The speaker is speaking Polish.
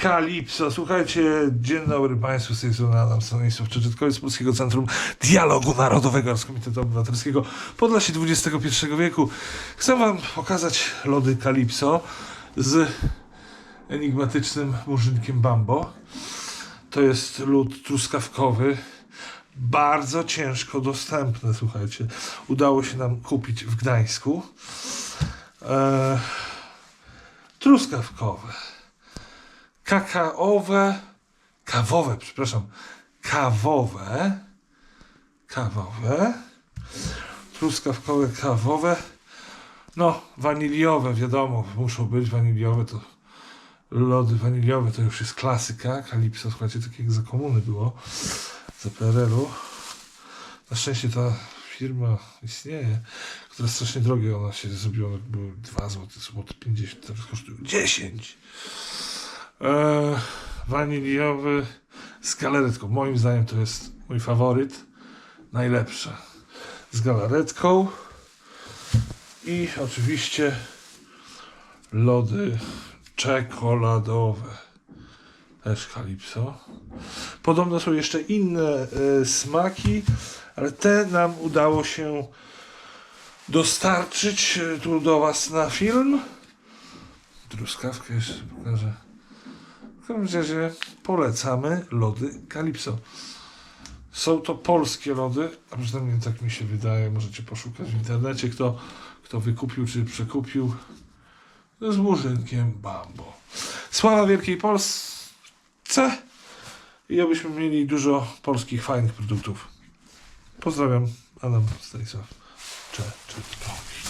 Kalipso. Słuchajcie, dzień dobry Państwu, z tej strony Adam Stanisław Czyczytkowiec z Polskiego Centrum Dialogu Narodowego oraz Komitetu Obywatelskiego Podlasie XXI wieku. Chcę Wam pokazać lody Kalipso z enigmatycznym murzynkiem Bambo. To jest lód truskawkowy, bardzo ciężko dostępny, słuchajcie. Udało się nam kupić w Gdańsku. E, truskawkowe, kakaowe, kawowe, przepraszam, kawowe, kawowe, truskawkowe, kawowe, no, waniliowe, wiadomo, muszą być waniliowe, to lody waniliowe to już jest klasyka, kalipso, słuchajcie, tak jak za komuny było, za PRL-u. Na szczęście ta firma istnieje, która jest strasznie drogie, ona się zrobiła, były 2 zł, złoty 50, teraz kosztują 10. Eee, waniliowy z galaretką. Moim zdaniem to jest mój faworyt. Najlepsza. Z galaretką. I oczywiście lody czekoladowe. Też kalipso. Podobno są jeszcze inne e, smaki, ale te nam udało się dostarczyć e, tu do Was na film. Truskawkę jeszcze pokażę. Każdym razie polecamy lody Kalipso. Są to polskie lody, a przynajmniej tak mi się wydaje. Możecie poszukać w internecie, kto, kto wykupił czy przekupił z murzynkiem Bambo. Sława Wielkiej Polsce i abyśmy mieli dużo polskich, fajnych produktów. Pozdrawiam, Adam Stanisław. Cze, cze.